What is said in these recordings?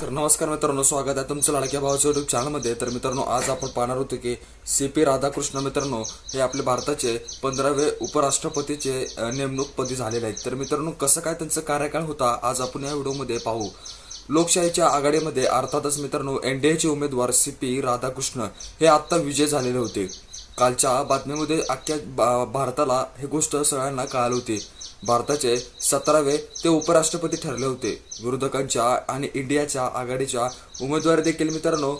तर नमस्कार मित्रांनो स्वागत आहे तुमचं लाडक्या भावाच्या युट्यूब चॅनलमध्ये तर मित्रांनो आज आपण पाहणार होतो की सी पी राधाकृष्ण मित्रांनो हे आपले भारताचे पंधरावे उपराष्ट्रपतीचे नेमणूकपदी झालेले आहेत. तर मित्रांनो कसं काय त्यांचा कार्यकाळ होता आज आपण या व्हिडिओमध्ये पाहू. लोकशाहीच्या आघाडीमध्ये अर्थातच मित्रांनो एनडीएचे उमेदवार सी पी राधाकृष्ण हे आत्ता विजय झालेले होते. कालच्या बातमीमध्ये अख्ख्या बा भारताला ही गोष्ट सगळ्यांना कळाली होती. भारताचे सतरावे ते उपराष्ट्रपती ठरले होते. विरोधकांच्या आणि इंडियाच्या आघाडीच्या उमेदवार देखील मित्रांनो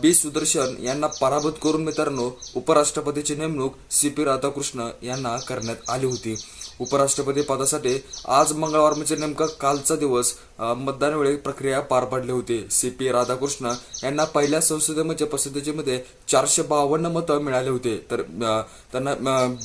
बी. सुदर्शन यांना पराभूत करून मित्रांनो उपराष्ट्रपतीची नेमणूक सी. पी. राधाकृष्ण यांना करण्यात आली होती. उपराष्ट्रपती पदासाठी आज मंगळवार म्हणजे नेमका कालचा दिवस अ, मतदान वेळी प्रक्रिया पार पडली होती. सी पी राधाकृष्ण यांना पहिल्या संसदेमध्ये म्हणजे पसंतीमध्ये चारशे बावन्न मतं मिळाले होते. तर त्यांना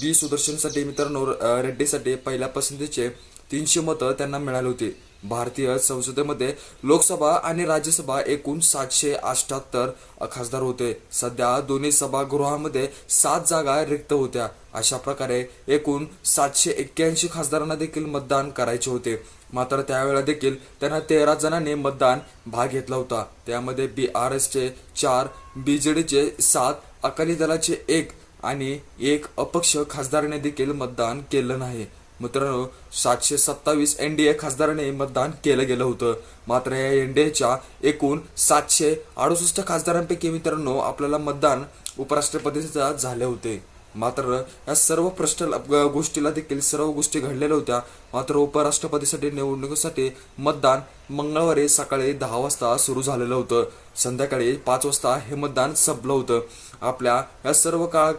बी सुदर्शनसाठी मित्रांनो रेड्डीसाठी पहिल्या पसंतीचे तीनशे मतं त्यांना मिळाली होती. भारतीय संसदेमध्ये लोकसभा आणि राज्यसभा एकूण सातशे अष्ट्याहत्तर खासदार होते. सध्या दोन्ही सभागृहामध्ये सात जागा रिक्त होत्या. अशा प्रकारे एकूण सातशे एक्क्याऐंशी खासदारांना देखील मतदान करायचे होते. मात्र त्यावेळेला देखील त्यांना तेरा जणांनी मतदान भाग घेतला होता. त्यामध्ये बी आर एसचे चार बीजेडीचे सात अकाली दलाचे एक आणि एक अपक्ष खासदाराने देखील मतदान केलं नाही. मित्रांनो सातशे सत्तावीस एनडीए खासदाराने मतदान केलं गेलं होतं. मात्र या एनडीएच्या एकूण सातशे अडुसष्ट खासदारांपैकी मित्रांनो आपल्याला मतदान उपराष्ट्रपतीचा झाले होते. मात्र या सर्व प्रश्न गोष्टीला देखील सर्व गोष्टी घडलेल्या होत्या. मात्र उपराष्ट्रपतीसाठी निवडणुकीसाठी मतदान मंगळवारी सकाळी दहा वाजता सुरू झालेलं होतं. संध्याकाळी पाच वाजता हे मतदान संपलं होतं. आपल्या या सर्व काळ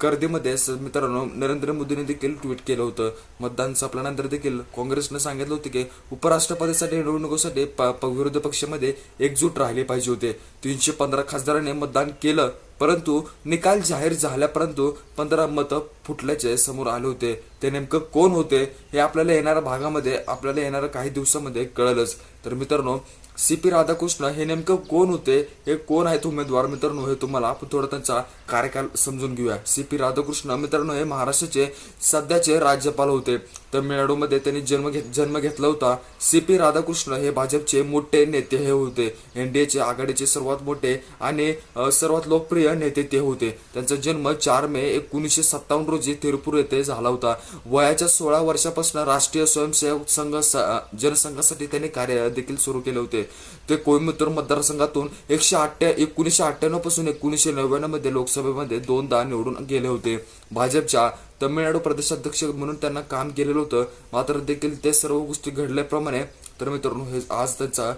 कर्दीमध्ये स- मित्रांनो नरेंद्र मोदींनी देखील ट्विट केलं होतं. मतदान संपल्यानंतर देखील काँग्रेसनं सांगितलं होतं की उपराष्ट्रपतीसाठी निवडणुकीसाठी प- प- विरोधी पक्षामध्ये एकजूट राहिले पाहिजे होते. तीनशे पंधरा खासदारांनी मतदान केलं परंतु निकाल जाहीर झाल्यापर्यंत पंधरा मतं फुटल्याचे समोर आले होते. ते नेमकं कोण होते हे आपल्याला येणाऱ्या भागामध्ये आपल्याला येणाऱ्या काही दिवसामध्ये कळलंच. तर मित्रांनो सी पी राधाकृष्ण हे नेमकं कोण होते? हे कोण आहेत उमेदवार? मित्रांनो हे तुम्हाला आपण थोडं त्यांचा कार्यकाल समजून घेऊया. सी पी राधाकृष्ण मित्रांनो हे महाराष्ट्राचे सध्याचे राज्यपाल होते. तमिळनाडूमध्ये त्यांनी जन्म घेत जन्म घेतला होता. सी पी राधाकृष्ण हे भाजपचे मोठे नेते हे होते. एनडीएचे आघाडीचे सर्वात मोठे आणि सर्वात लोकप्रिय नेते ते होते. त्यांचा जन्म चार मे एकोणीसशे सत्तावन्न रोजी तिरुपूर येथे झाला होता. वयाच्या सोळा वर्षापासून राष्ट्रीय स्वयंसेवक संघ जनसंघासाठी त्यांनी कार्य देखील सुरू केले होते. ते कोइंबतूर मतदारसंघातून एकशे अठ्ठ्या एकोणीसशे अठ्ठ्याण्णवपासून एकोणीसशे नव्याण्णवमध्ये लोकसभेमध्ये दोनदा निवडून गेले होते. भाजपच्या तमिळनाडू प्रदेशाध्यक्ष म्हणून त्यांना काम केलेलं होतं. मात्र देखील ते सर्व गोष्टी घडल्याप्रमाणे तर मित्रांनो हे आज त्यांचा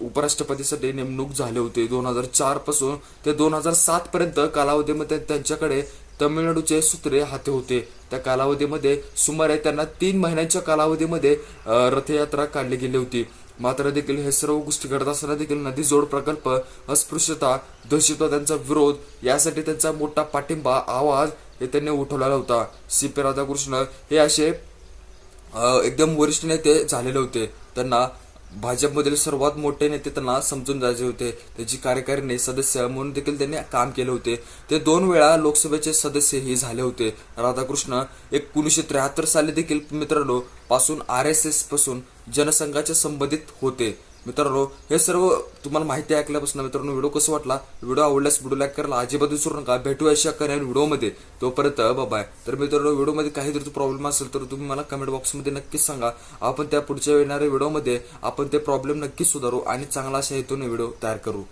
उपराष्ट्रपतीसाठी नेमणूक झाले होते. दोन हजार चारपासून ते दोन हजार सात पर्यंत कालावधीमध्ये त्यांच्याकडे तमिळनाडूचे सूत्रे हाते होते. त्या कालावधीमध्ये सुमारे त्यांना तीन महिन्यांच्या कालावधीमध्ये रथयात्रा काढली गेली होती. मात्र देखील हे सर्व गोष्टी घडत असताना देखील नदी जोड प्रकल्प अस्पृश्यता दहशतवाद्यांचा विरोध यासाठी त्यांचा मोठा पाठिंबा आवाज हे त्यांनी उठवलेला होता. सी पी राधाकृष्ण हे असे एकदम वरिष्ठ नेते झालेले होते. त्यांना भाजपमधील सर्वात मोठे नेते त्यांना समजून जायचे होते. त्याची कार्यकारिणी सदस्य म्हणून देखील त्यांनी काम केले होते. ते दोन वेळा लोकसभेचे सदस्यही झाले होते. राधाकृष्ण एकोणीसशे त्र्याहत्तर साली देखील मित्रांनो पासून आर एस एसपासून जनसंघाच्या संबंधित होते. मित्रांनो हे सर्व तुम्हाला माहिती ऐकल्यापासून मित्रांनो व्हिडिओ कसं वाटला? व्हिडिओ आवडल्यास व्हिडिओ लाईक करायला अजिबात विसरू नका. भेटू अशा करा व्हिडिओमध्ये. तोपर्यंत बाय तर मित्रांनो व्हिडिओमध्ये काही जर प्रॉब्लेम असेल तर तुम्ही मला कमेंट बॉक्समध्ये नक्कीच सांगा. आपण त्या पुढच्या येणाऱ्या व्हिडिओमध्ये आपण ते प्रॉब्लेम नक्कीच सुधारू आणि चांगला अशा हेतून व्हिडिओ तयार करू.